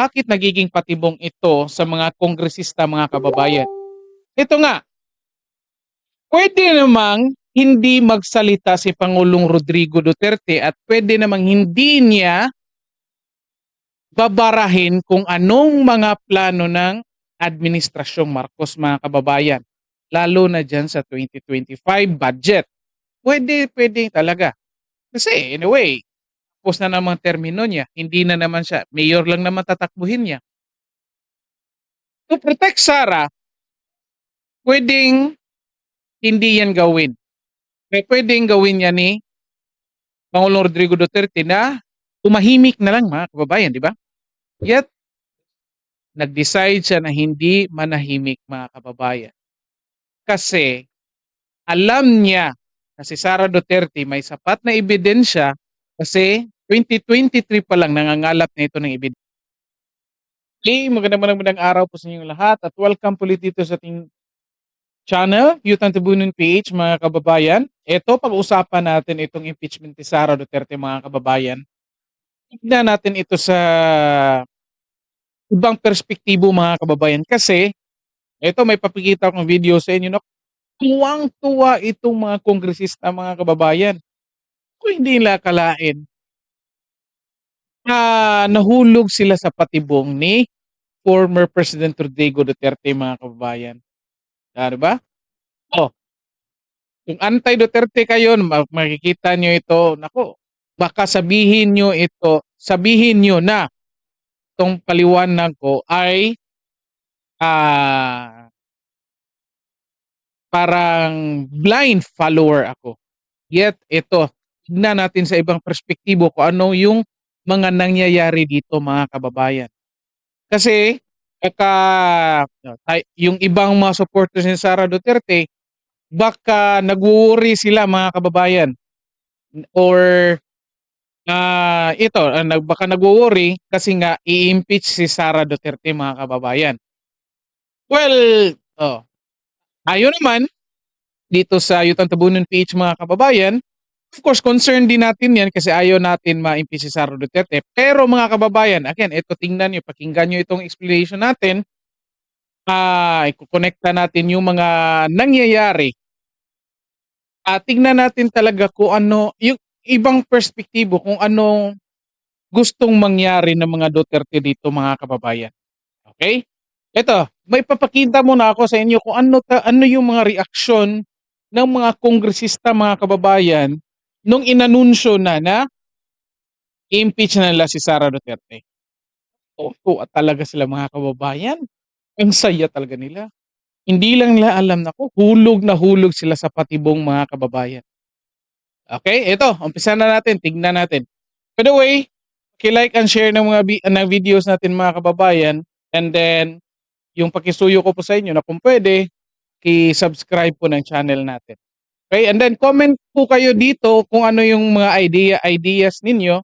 Bakit nagiging patibong ito sa mga kongresista, mga kababayan? Ito nga, pwede namang hindi magsalita si Pangulong Rodrigo Duterte at pwede namang hindi niya babarahin kung anong mga plano ng Administrasyong Marcos, mga kababayan. Lalo na dyan sa 2025 budget. Pwede, pwede talaga. Kasi anyway, tapos na naman termino niya. Hindi na naman siya. Mayor lang naman tatakbuhin niya. To protect Sara, pwedeng hindi yan gawin. Kaya pwedeng gawin niya ni Pangulong Rodrigo Duterte na tumahimik na lang mga kababayan, di ba? Yet, nag-decide siya na hindi manahimik mga kababayan. Kasi alam niya na si Sara Duterte may sapat na ebidensya kasi 2023 pa lang nangangalap na ito ng ebidensya. Okay, magandang magandang araw po sa inyong lahat at welcome po dito sa ating channel, Yutan Tibunon PH mga kababayan. Ito, pag-usapan natin itong impeachment ni Sara Duterte mga kababayan. Tignan natin ito sa ibang perspektibo mga kababayan kasi ito may papakita akong video sa inyo na tuwang-tuwa itong mga kongresista mga kababayan. Kung hindi nila kalain na nahulog sila sa patibong ni former President Rodrigo Duterte mga kababayan. Di ba? Oh. Kung anti-Duterte kayo, ma- makikita nyo ito, nako, baka sabihin nyo ito, sabihin nyo na itong paliwanag ko ay ah parang blind follower ako. Yet, ito, tignan natin sa ibang perspektibo kung ano yung mga nangyayari dito mga kababayan. Kasi, tay- yung ibang mga supporters ni Sara Duterte, baka nag-worry sila mga kababayan. Or, ah ito, nag- baka nag-worry kasi nga i-impeach si Sara Duterte mga kababayan. Well, oh, ayon naman, dito sa Yutan Tabunan PH mga kababayan, of course, concern din natin yan kasi ayaw natin ma-impeach si Sara Duterte. Pero mga kababayan, again, ito tingnan nyo, pakinggan nyo itong explanation natin. Ah, ikukonekta natin yung mga nangyayari. Ah, tingnan natin talaga kung ano, yung ibang perspektibo kung anong gustong mangyari ng mga Duterte dito mga kababayan. Okay? Ito, may papakita muna ako sa inyo kung ano, ta- ano yung mga reaksyon ng mga kongresista mga kababayan nung inanunsyo na na impeach na nila si Sara Duterte. Oo, at talaga sila mga kababayan. Ang saya talaga nila. Hindi lang nila alam na ko, hulog na hulog sila sa patibong mga kababayan. Okay, ito, umpisa na natin, tignan natin. By the way, like and share ng mga ng videos natin mga kababayan and then yung pakisuyo ko po sa inyo na kung pwede, i-subscribe po ng channel natin. Okay, and then comment po kayo dito kung ano yung mga idea ideas ninyo.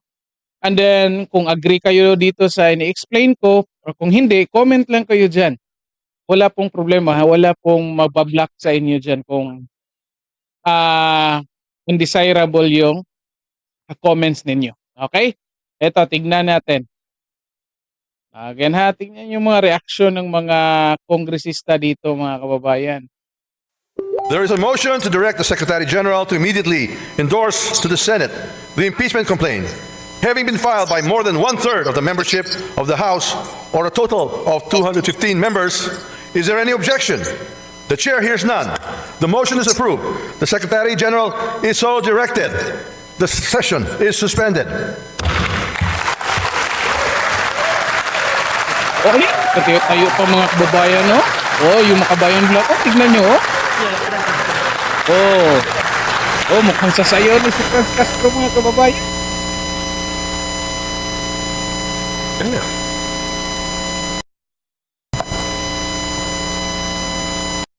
And then kung agree kayo dito sa ini-explain ko or kung hindi, comment lang kayo diyan. Wala pong problema, ha? wala pong mabablock sa inyo diyan kung ah undesirable yung comments ninyo. Okay? Ito, tignan natin. Again ha, tingnan yung mga reaksyon ng mga kongresista dito mga kababayan. There is a motion to direct the Secretary General to immediately endorse to the Senate the impeachment complaint, having been filed by more than one third of the membership of the House, or a total of 215 members. Is there any objection? The chair hears none. The motion is approved. The Secretary General is so directed. The session is suspended. Okay, pati tayo pa mga kababayan, no? Oh, yung mga kabayan vlog. Oh, tignan nyo, oh. Oh. Oh, mukhang sasayaw ni si Franz Castro mga kababayan.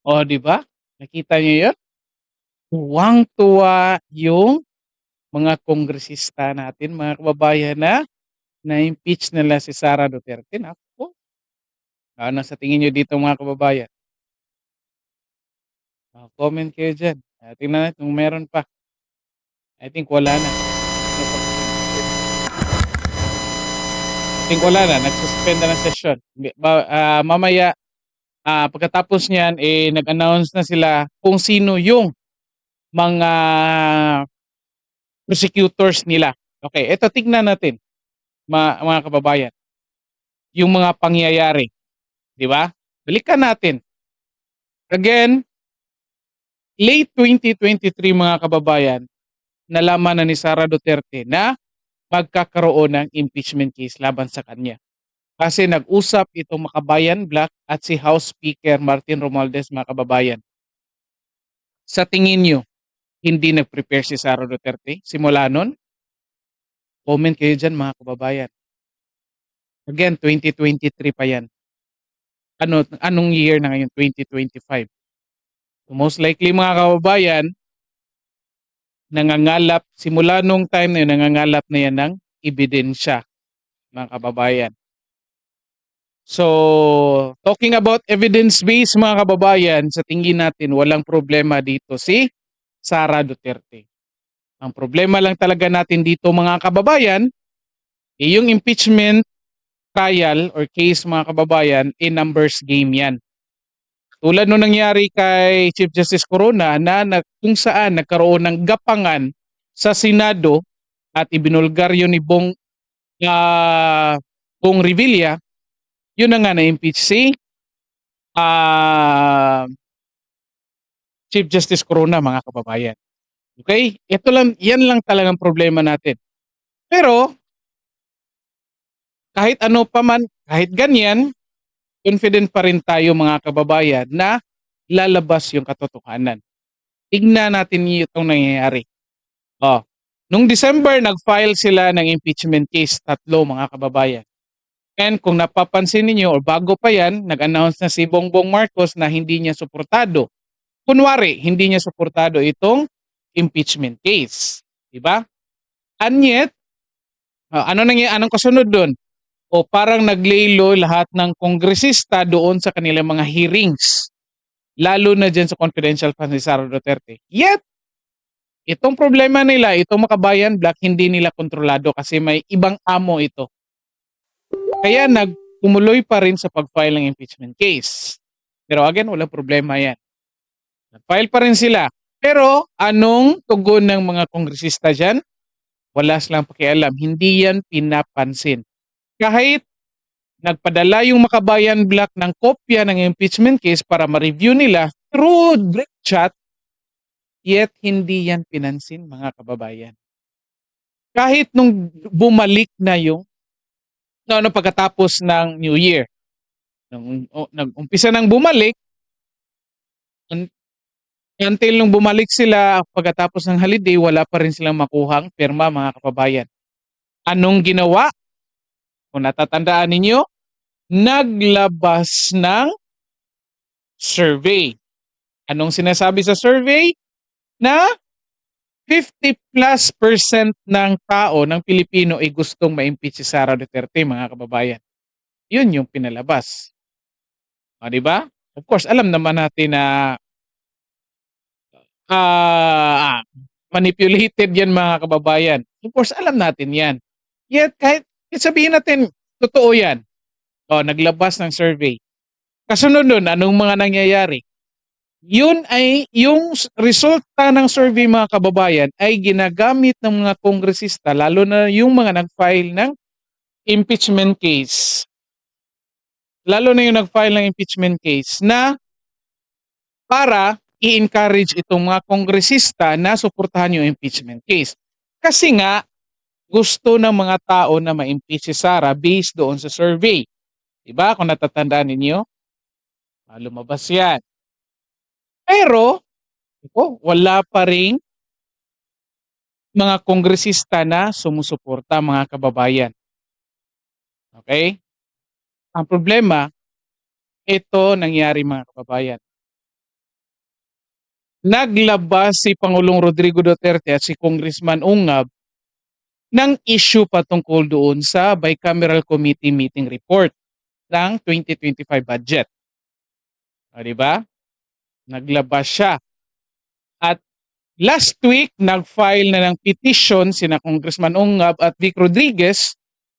Oh, di ba? Nakita niyo yun? Tuwang-tuwa yung mga kongresista natin, mga kababayan na na-impeach nila si Sara Duterte. Naku, ano sa tingin nyo dito mga kababayan? Ah, comment kayo dyan. Ah, tingnan natin kung meron pa. I think wala na. think wala na, nagsuspend na ng session. Hindi- ah, mamaya, ah, pagkatapos niyan, eh, nag-announce na sila kung sino yung mga prosecutors nila. Okay, eto tignan natin, mga, mga kababayan. Yung mga pangyayari. Di ba? Balikan natin. Again, late 2023 mga kababayan, nalaman na ni Sara Duterte na magkakaroon ng impeachment case laban sa kanya. Kasi nag-usap itong Makabayan Black at si House Speaker Martin Romualdez mga kababayan. Sa tingin nyo, hindi nag-prepare si Sara Duterte simula nun? Comment kayo dyan mga kababayan. Again, 2023 pa yan. Ano, anong year na ngayon? 2025. Most likely mga kababayan, nangangalap, simula nung time na yun, nangangalap na yan ng ebidensya, mga kababayan. So, talking about evidence-based mga kababayan, sa tingin natin, walang problema dito si Sara Duterte. Ang problema lang talaga natin dito mga kababayan, eh, yung impeachment trial or case mga kababayan, eh numbers game yan. Tulad nung nangyari kay Chief Justice Corona na, na kung saan nagkaroon ng gapangan sa Senado at ibinulgar yun ni Bong ah, Bong Revilla, yun na nga na-impeach si ah, Chief Justice Corona mga kababayan. Okay? Ito lang, yan lang talagang problema natin. Pero, kahit ano pa man, kahit ganyan, confident pa rin tayo mga kababayan na lalabas yung katotohanan. Tignan natin itong nangyayari. Oh, nung December, nag-file sila ng impeachment case, tatlo mga kababayan. And kung napapansin niyo or bago pa yan, nag-announce na si Bongbong Marcos na hindi niya suportado. Kunwari, hindi niya suportado itong impeachment case. Diba? And yet, oh, ano nangyayari, anong kasunod doon? O parang naglaylo lahat ng kongresista doon sa kanilang mga hearings. Lalo na dyan sa confidential funds ni Sara Duterte. Yet, itong problema nila, itong makabayan black, hindi nila kontrolado kasi may ibang amo ito. Kaya nagtumuloy pa rin sa pag-file ng impeachment case. Pero again, walang problema yan. Nag-file pa rin sila. Pero anong tugon ng mga kongresista dyan? Wala silang pakialam. Hindi yan pinapansin kahit nagpadala yung Makabayan Black ng kopya ng impeachment case para ma-review nila through group chat, yet hindi yan pinansin mga kababayan. Kahit nung bumalik na yung no, ano, pagkatapos ng New Year, nung o, nag-umpisa nang bumalik, un- until nung bumalik sila pagkatapos ng holiday, wala pa rin silang makuhang pirma mga kababayan. Anong ginawa? Kung natatandaan ninyo, naglabas ng survey. Anong sinasabi sa survey? Na 50 plus percent ng tao ng Pilipino ay gustong ma-impeach si Sara Duterte, mga kababayan. Yun yung pinalabas. O, di ba? Of course, alam naman natin na ah, manipulated yan mga kababayan. Of course, alam natin yan. Yet, kahit sabihin natin, totoo yan. O, naglabas ng survey. Kasunod nun, anong mga nangyayari? Yun ay, yung resulta ng survey mga kababayan ay ginagamit ng mga kongresista, lalo na yung mga nag-file ng impeachment case. Lalo na yung nag-file ng impeachment case na para i-encourage itong mga kongresista na suportahan yung impeachment case. Kasi nga, gusto ng mga tao na ma-impeach si Sara based doon sa survey. Diba? Kung natatandaan ninyo, ah, lumabas yan. Pero, ito, wala pa rin mga kongresista na sumusuporta mga kababayan. Okay? Ang problema, ito nangyari mga kababayan. Naglabas si Pangulong Rodrigo Duterte at si Congressman Ungab ng issue patungkol doon sa bicameral committee meeting report ng 2025 budget. O, di ba? Naglabas siya. At last week, nag-file na ng petition sina Congressman Ungab at Vic Rodriguez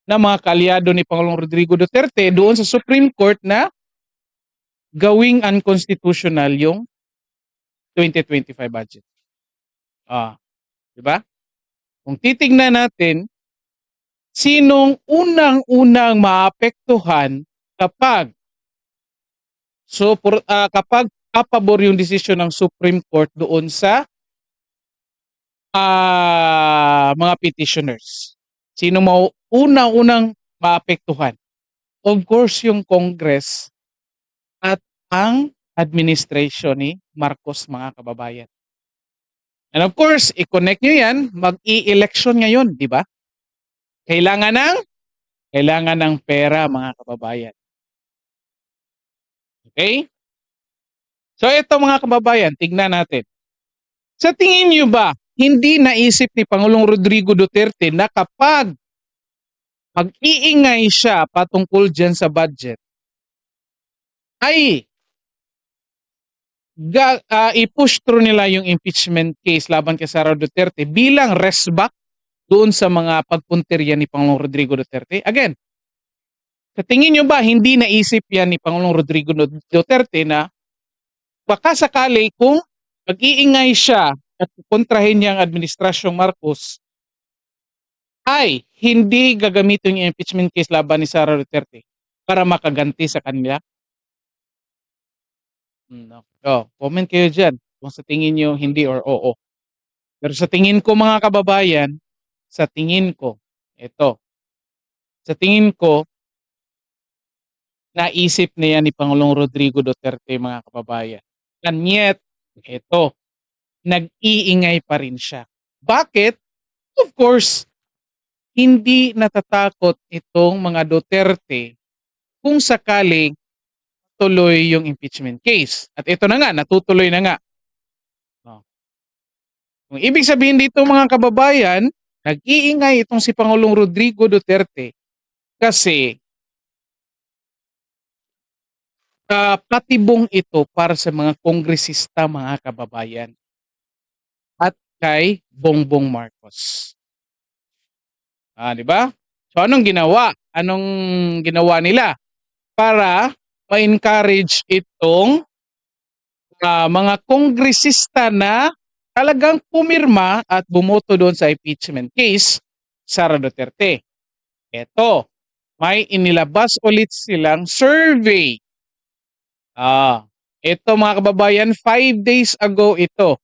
na mga kaalyado ni Pangulong Rodrigo Duterte doon sa Supreme Court na gawing unconstitutional yung 2025 budget. Ah, 'di ba? Kung titingnan natin sinong unang-unang maapektuhan kapag so ah, kapag kapabor yung desisyon ng Supreme Court doon sa ah, mga petitioners. Sino mau unang-unang maapektuhan? Of course, yung Congress at ang administration ni Marcos mga kababayan. And of course, i-connect nyo yan, mag-i-election ngayon, di ba? Kailangan ng kailangan ng pera mga kababayan. Okay? So ito mga kababayan, tignan natin. Sa tingin nyo ba, hindi naisip ni Pangulong Rodrigo Duterte na kapag mag-iingay siya patungkol dyan sa budget, ay ga, ah, i-push through nila yung impeachment case laban kay Sara Duterte bilang resback doon sa mga pagpuntirya ni Pangulong Rodrigo Duterte. Again, sa tingin nyo ba hindi naisip yan ni Pangulong Rodrigo Duterte na baka sakali kung mag-iingay siya at kontrahin niya ang administrasyong Marcos ay hindi gagamitin yung impeachment case laban ni Sara Duterte para makaganti sa kanila? Hmm, no. Oh, comment kayo dyan kung sa tingin nyo hindi or oo. Pero sa tingin ko mga kababayan, sa tingin ko, ito, sa tingin ko, naisip na yan ni Pangulong Rodrigo Duterte mga kababayan. And yet, ito, nag-iingay pa rin siya. Bakit? Of course, hindi natatakot itong mga Duterte kung sakaling tuloy yung impeachment case. At ito na nga, natutuloy na nga. Oh. Kung ibig sabihin dito mga kababayan, nag-iingay itong si Pangulong Rodrigo Duterte kasi patibong ito para sa mga kongresista mga kababayan at kay Bongbong Marcos. Ah, di ba? So anong ginawa? Anong ginawa nila para ma-encourage itong uh, mga kongresista na talagang pumirma at bumoto doon sa impeachment case Sara Duterte. Ito, may inilabas ulit silang survey. Ah, ito mga kababayan, five days ago ito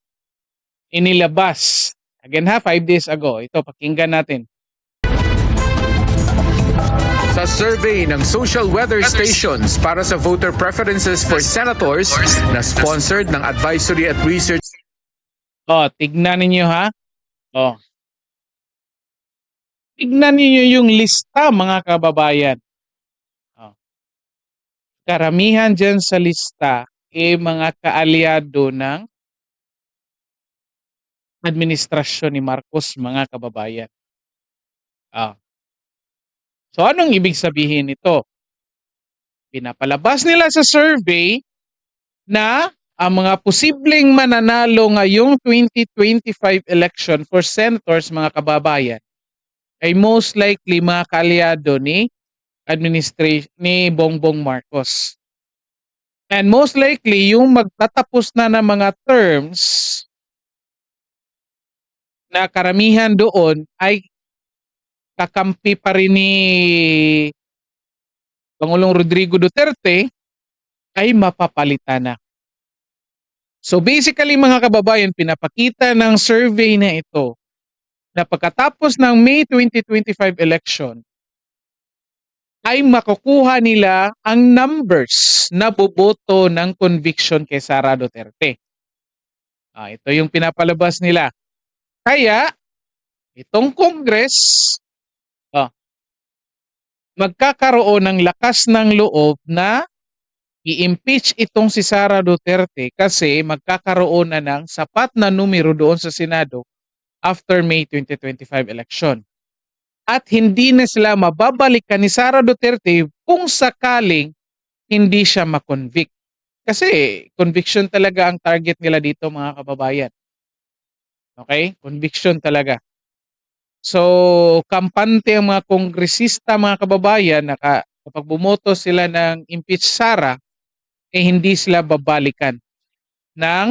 inilabas. Again ha, five days ago. Ito, pakinggan natin. Sa survey ng Social Weather Stations para sa voter preferences for senators na sponsored ng Advisory at Research Oh, tignan ninyo ha. Oh. Tignan ninyo yung lista mga kababayan. Oh. Karamihan dyan sa lista eh mga kaalyado ng administrasyon ni Marcos mga kababayan. Ah. So anong ibig sabihin nito? Pinapalabas nila sa survey na ang mga posibleng mananalo ngayong 2025 election for senators mga kababayan ay most likely mga kaalyado ni administration ni Bongbong Marcos. And most likely yung magtatapos na ng mga terms na karamihan doon ay kakampi pa rin ni Pangulong Rodrigo Duterte ay mapapalitan na. So basically mga kababayan, pinapakita ng survey na ito na pagkatapos ng May 2025 election ay makukuha nila ang numbers na boboto ng conviction kay Sara Duterte. Ah, ito yung pinapalabas nila. Kaya, itong Congress, magkakaroon ng lakas ng loob na i-impeach itong si Sara Duterte kasi magkakaroon na ng sapat na numero doon sa Senado after May 2025 election. At hindi na sila mababalikan ni Sara Duterte kung sakaling hindi siya makonvict. Kasi conviction talaga ang target nila dito mga kababayan. Okay? Conviction talaga. So, kampante ang mga kongresista, mga kababayan, na ka- kapag bumoto sila ng impeach Sara, eh hindi sila babalikan ng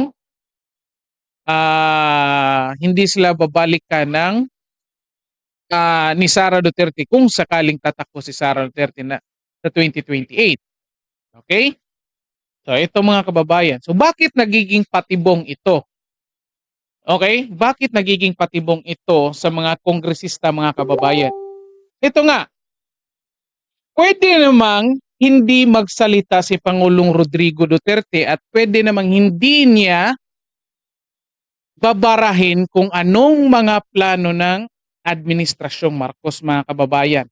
ah hindi sila babalikan ng ah, ni Sara Duterte kung sakaling tatakbo si Sara Duterte na sa 2028. Okay? So, ito mga kababayan. So, bakit nagiging patibong ito? Okay? Bakit nagiging patibong ito sa mga kongresista, mga kababayan? Ito nga, pwede namang hindi magsalita si Pangulong Rodrigo Duterte at pwede namang hindi niya babarahin kung anong mga plano ng Administrasyong Marcos, mga kababayan.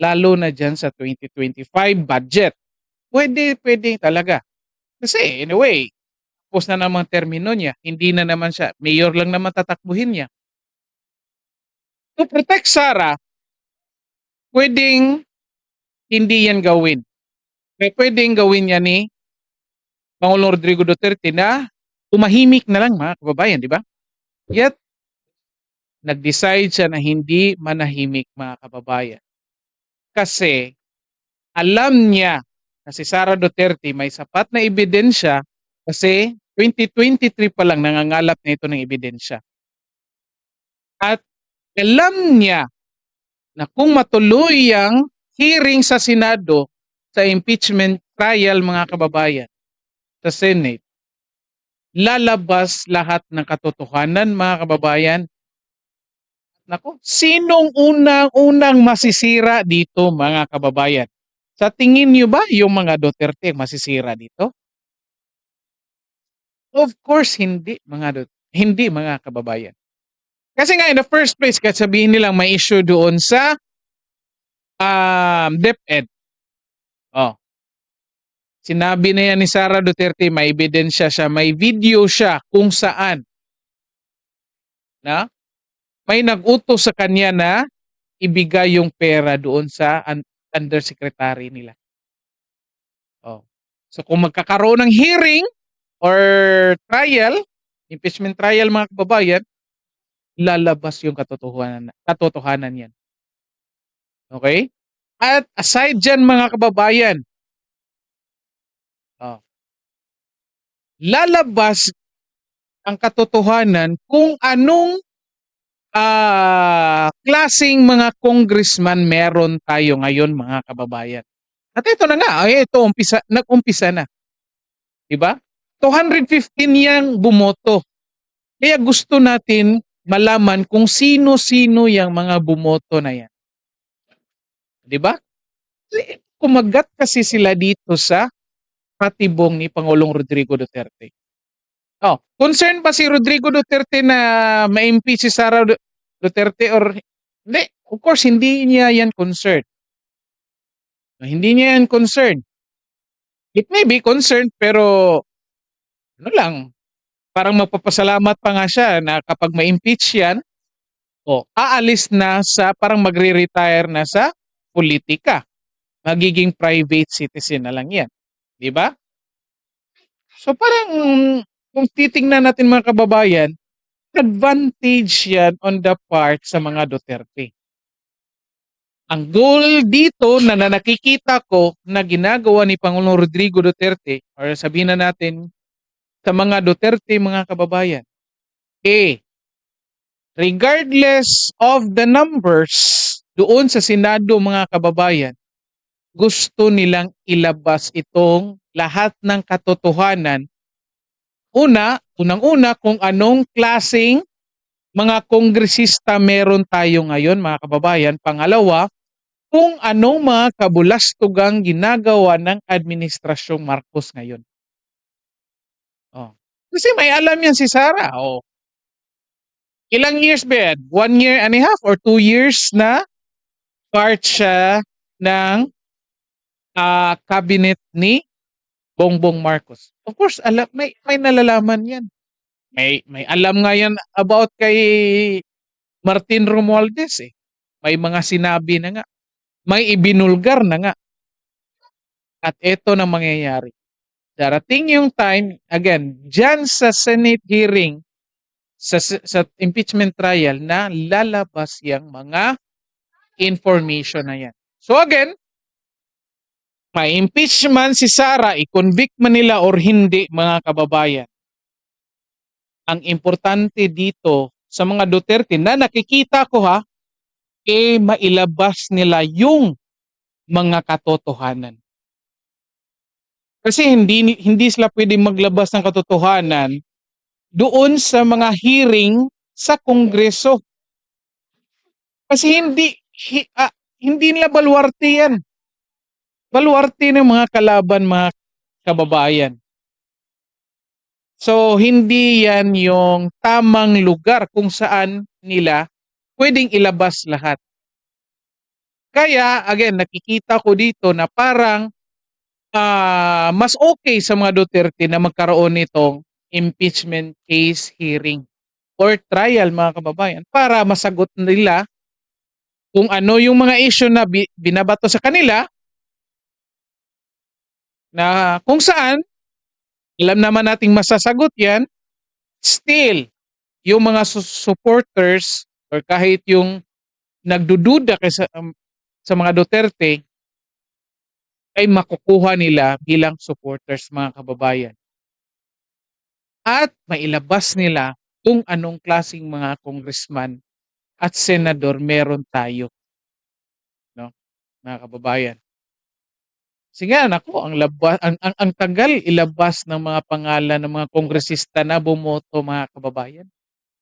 Lalo na dyan sa 2025 budget. Pwede, pwede talaga. Kasi, in a way, tapos na namang termino niya. Hindi na naman siya. Mayor lang naman tatakbuhin niya. To protect Sara, pwedeng hindi yan gawin. Pero pwedeng gawin niya ni Pangulong Rodrigo Duterte na tumahimik na lang mga kababayan, di ba? Yet, nag-decide siya na hindi manahimik mga kababayan. Kasi, alam niya na si Sara Duterte may sapat na ebidensya kasi 2023 pa lang nangangalap na ito ng ebidensya. At alam niya na kung matuloy ang hearing sa Senado sa impeachment trial mga kababayan sa Senate, lalabas lahat ng katotohanan mga kababayan. Nako, sinong unang-unang masisira dito mga kababayan? Sa tingin niyo ba yung mga Duterte masisira dito? Of course, hindi mga Dut- hindi mga kababayan. Kasi nga in the first place, kahit sabihin nilang may issue doon sa um, DepEd. Oh. Sinabi na yan ni Sara Duterte, may ebidensya siya, may video siya kung saan na may nag-utos sa kanya na ibigay yung pera doon sa un- undersecretary nila. Oh. So kung magkakaroon ng hearing or trial, impeachment trial mga kababayan, lalabas yung katotohanan, katotohanan yan. Okay? At aside dyan mga kababayan, oh, lalabas ang katotohanan kung anong ah klasing mga congressman meron tayo ngayon mga kababayan. At ito na nga, ay ito umpisa, nag-umpisa na. 'Di ba? 215 yang bumoto. Kaya gusto natin malaman kung sino-sino yang mga bumoto na yan. 'Di ba? Kumagat kasi sila dito sa patibong ni Pangulong Rodrigo Duterte. Oh, concern ba si Rodrigo Duterte na ma-impeach si Sara Du- Duterte or hindi? Of course, hindi niya yan concern. Hindi niya yan concern. It may be concerned pero ano lang, parang magpapasalamat pa nga siya na kapag ma-impeach yan, o aalis na sa parang magre-retire na sa politika. Magiging private citizen na lang yan. Di ba? So parang kung titingnan natin mga kababayan, advantage yan on the part sa mga Duterte. Ang goal dito na, na nakikita ko na ginagawa ni Pangulong Rodrigo Duterte or sabihin na natin sa mga Duterte mga kababayan, eh, regardless of the numbers doon sa Senado mga kababayan, gusto nilang ilabas itong lahat ng katotohanan. Una, unang-una kung anong klasing mga kongresista meron tayo ngayon mga kababayan. Pangalawa, kung anong mga kabulastugang ginagawa ng Administrasyong Marcos ngayon. Oh. Kasi may alam yan si Sara. Oh. Ilang years ba yan? One year and a half or two years na part siya ng ah, cabinet ni Bongbong Marcos. Of course, alam, may, may nalalaman yan. May, may alam nga yan about kay Martin Romualdez eh. May mga sinabi na nga. May ibinulgar na nga. At ito na mangyayari. Darating yung time, again, dyan sa Senate hearing sa sa impeachment trial na lalabas yang mga information na yan. So again, ma-impeach man si Sara, i-convict man nila or hindi mga kababayan. Ang importante dito sa mga Duterte na nakikita ko ha, eh mailabas nila yung mga katotohanan. Kasi hindi hindi sila pwede maglabas ng katotohanan doon sa mga hearing sa Kongreso. Kasi hindi hi, ah, hindi nila baluarte yan. Baluarte ng mga kalaban mga kababayan. So hindi yan yung tamang lugar kung saan nila pwedeng ilabas lahat. Kaya again nakikita ko dito na parang ah, mas okay sa mga Duterte na magkaroon nitong impeachment case hearing or trial mga kababayan para masagot nila kung ano yung mga issue na bi- binabato sa kanila na kung saan alam naman nating masasagot yan still yung mga su- supporters or kahit yung nagdududa kay um, sa mga Duterte ay makukuha nila bilang supporters mga kababayan. At mailabas nila kung anong klasing mga congressman at senador meron tayo. No? Mga kababayan. Sige nako, ang labas ang, ang, ang tagal ilabas ng mga pangalan ng mga kongresista na bumoto mga kababayan.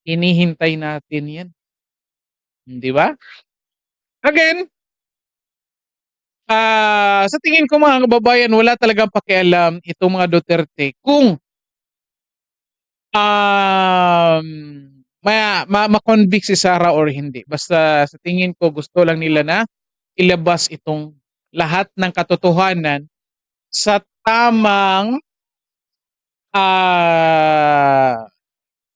Hinihintay natin 'yan. Di ba? Again, ah sa tingin ko mga kababayan, wala talagang pakialam itong mga Duterte kung um, ma, ma, ma-convict si Sara or hindi. Basta sa tingin ko gusto lang nila na ilabas itong lahat ng katotohanan sa tamang ah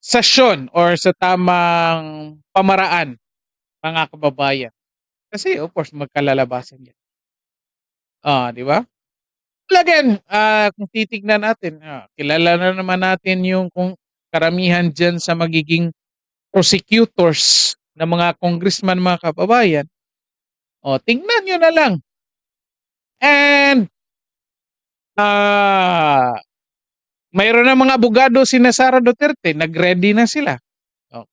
session or sa tamang pamaraan mga kababayan. Kasi of course magkalalabasan yan. Ah, di ba? Well, again, ah, kung titignan natin, ah, kilala na naman natin yung kung karamihan dyan sa magiging prosecutors ng mga congressman mga kababayan. O, tingnan nyo na lang. And, ah, mayroon na mga abogado si Sara Duterte, nag-ready na sila. O,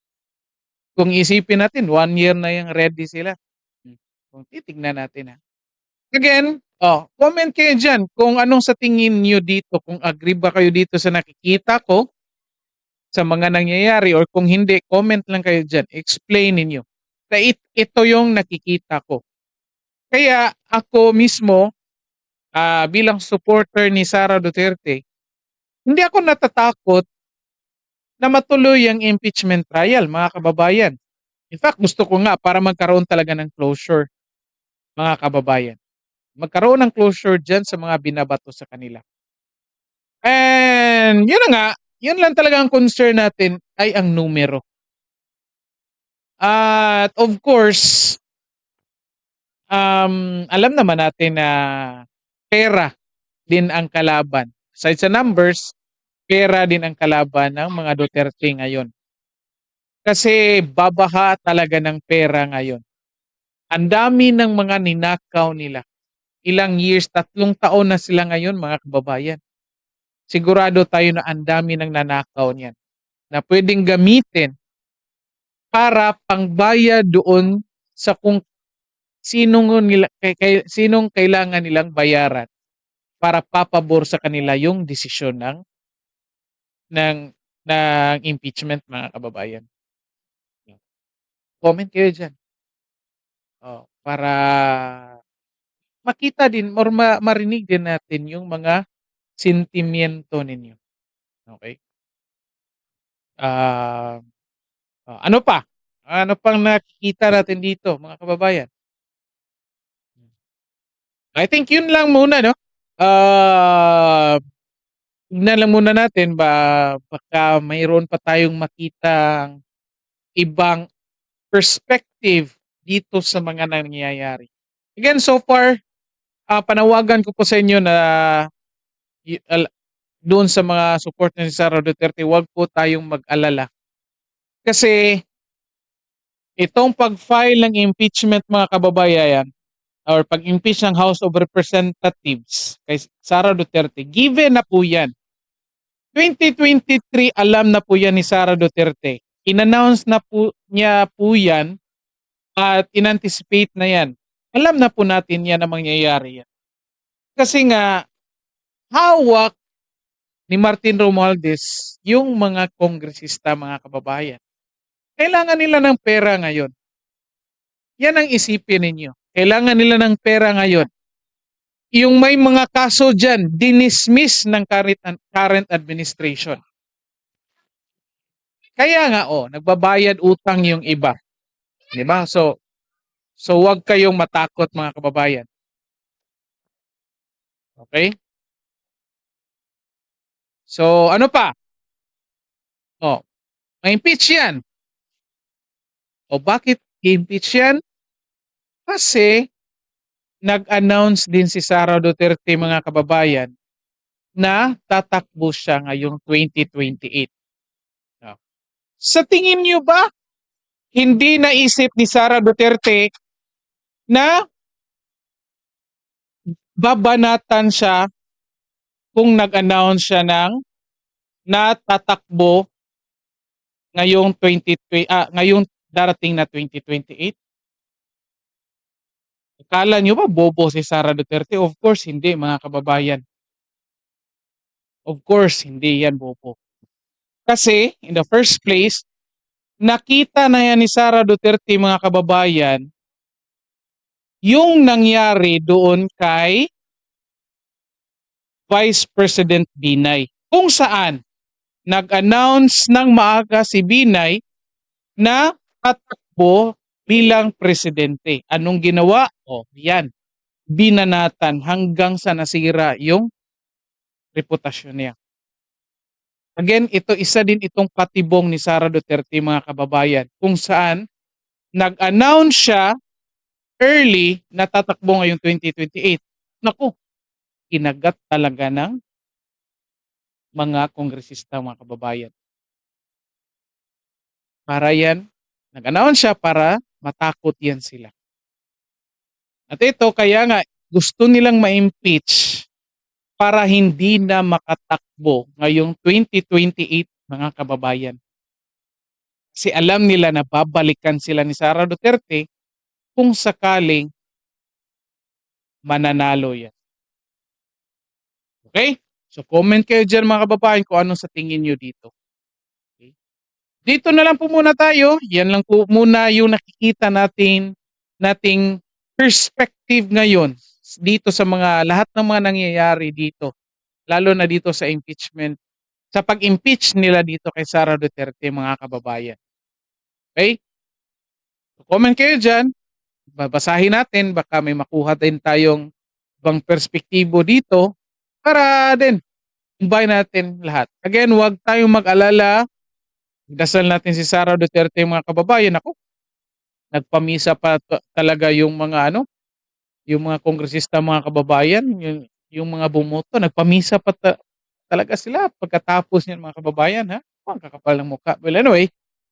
kung isipin natin, one year na yung ready sila. Hmm, Kung titignan natin ha. Again, oh, comment kayo dyan kung anong sa tingin nyo dito, kung agree ba kayo dito sa nakikita ko, sa mga nangyayari, or kung hindi, comment lang kayo dyan. Explain ninyo. Na it, ito yung nakikita ko. Kaya ako mismo, ah, bilang supporter ni Sara Duterte, hindi ako natatakot na matuloy ang impeachment trial, mga kababayan. In fact, gusto ko nga para magkaroon talaga ng closure, mga kababayan. Magkaroon ng closure dyan sa mga binabato sa kanila. And yun na nga, yun lang talaga ang concern natin ay ang numero. At of course, um, alam naman natin na pera din ang kalaban. Aside sa numbers, pera din ang kalaban ng mga Duterte ngayon. Kasi babaha talaga ng pera ngayon. Ang dami ng mga ninakaw nila. Ilang years, tatlong taon na sila ngayon mga kababayan. Sigurado tayo na ang dami ng nanakaw niyan na pwedeng gamitin para pangbayad doon sa kung sinong nila kay, kay, sinong kailangan nilang bayaran para papabor sa kanila yung desisyon ng ng ng impeachment mga kababayan. Comment kayo diyan. Oh, para makita din or ma, marinig din natin yung mga sentimiento ninyo. Okay? Ah, ah, ano pa? Ano pang nakikita natin dito, mga kababayan? I think yun lang muna, no? Ah, tignan lang muna natin ba baka mayroon pa tayong makitang ibang perspective dito sa mga nangyayari. Again, so far, ah, panawagan ko po sa inyo na al- doon sa mga support ni Sara Duterte, huwag po tayong mag-alala Kasi itong pag-file ng impeachment mga kababayan or pag-impeach ng House of Representatives kay Sara Duterte, given na po yan. 2023 alam na po yan ni Sara Duterte. In-announce na po niya po yan at in-anticipate na yan. Alam na po natin yan ang mangyayari yan. Kasi nga, hawak ni Martin Romualdez yung mga kongresista, mga kababayan. Kailangan nila ng pera ngayon. Yan ang isipin ninyo. Kailangan nila ng pera ngayon. Yung may mga kaso dyan, dinismiss ng current, current administration. Kaya nga, oh, nagbabayad utang yung iba. Di ba? So, so wag kayong matakot mga kababayan. Okay? So, ano pa? Oh, ma-impeach yan. O bakit impeach yan? Kasi nag-announce din si Sara Duterte mga kababayan na tatakbo siya ngayong 2028. Oh. Sa tingin niyo ba hindi naisip ni Sara Duterte na babanatan siya kung nag-announce siya ng natatakbo ngayong 20 ah, ngayong darating na 2028? Akala nyo ba bobo si Sara Duterte? Of course, hindi mga kababayan. Of course, hindi yan bobo. Kasi, in the first place, nakita na yan ni Sara Duterte mga kababayan yung nangyari doon kay Vice President Binay. Kung saan, nag-announce ng maaga si Binay na tatakbo bilang presidente. Anong ginawa? O, yan. Binanatan hanggang sa nasira yung reputasyon niya. Again, ito isa din itong patibong ni Sara Duterte mga kababayan kung saan nag-announce siya early na tatakbo ngayong 2028. Naku, kinagat talaga ng mga kongresista mga kababayan. Para yan, nag-announce siya para matakot yan sila. At ito, kaya nga, gusto nilang ma-impeach para hindi na makatakbo ngayong 2028 mga kababayan. Kasi alam nila na babalikan sila ni Sara Duterte kung sakaling mananalo yan. Okay? So comment kayo dyan mga kababayan kung anong sa tingin nyo dito. Okay? Dito na lang po muna tayo. Yan lang po muna yung nakikita natin nating perspective ngayon dito sa mga lahat ng mga nangyayari dito. Lalo na dito sa impeachment sa pag-impeach nila dito kay Sara Duterte mga kababayan. Okay? So, comment kayo dyan. Babasahin natin. Baka may makuha din tayong ibang perspektibo dito para din combine natin lahat. Again, huwag tayong mag-alala. Dasal natin si Sara Duterte mga kababayan. Ako, nagpamisa pa ta- talaga yung mga ano, yung mga kongresista mga kababayan, yung, yung mga bumoto, nagpamisa pa ta- talaga sila pagkatapos niyan mga kababayan ha. Oh, ang kakapal ng mukha. Well anyway,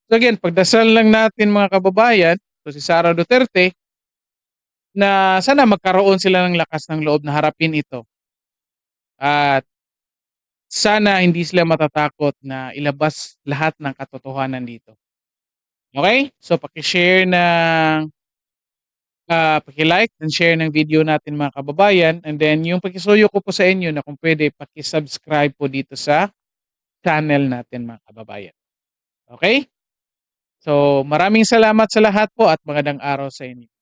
so again, pagdasal lang natin mga kababayan, so si Sara Duterte, na sana magkaroon sila ng lakas ng loob na harapin ito. At sana hindi sila matatakot na ilabas lahat ng katotohanan dito. Okay? So paki-share ng ah paki-like and share ng video natin mga kababayan and then yung pakisuyo ko po sa inyo na kung pwede paki-subscribe po dito sa channel natin mga kababayan. Okay? So maraming salamat sa lahat po at magandang araw sa inyo.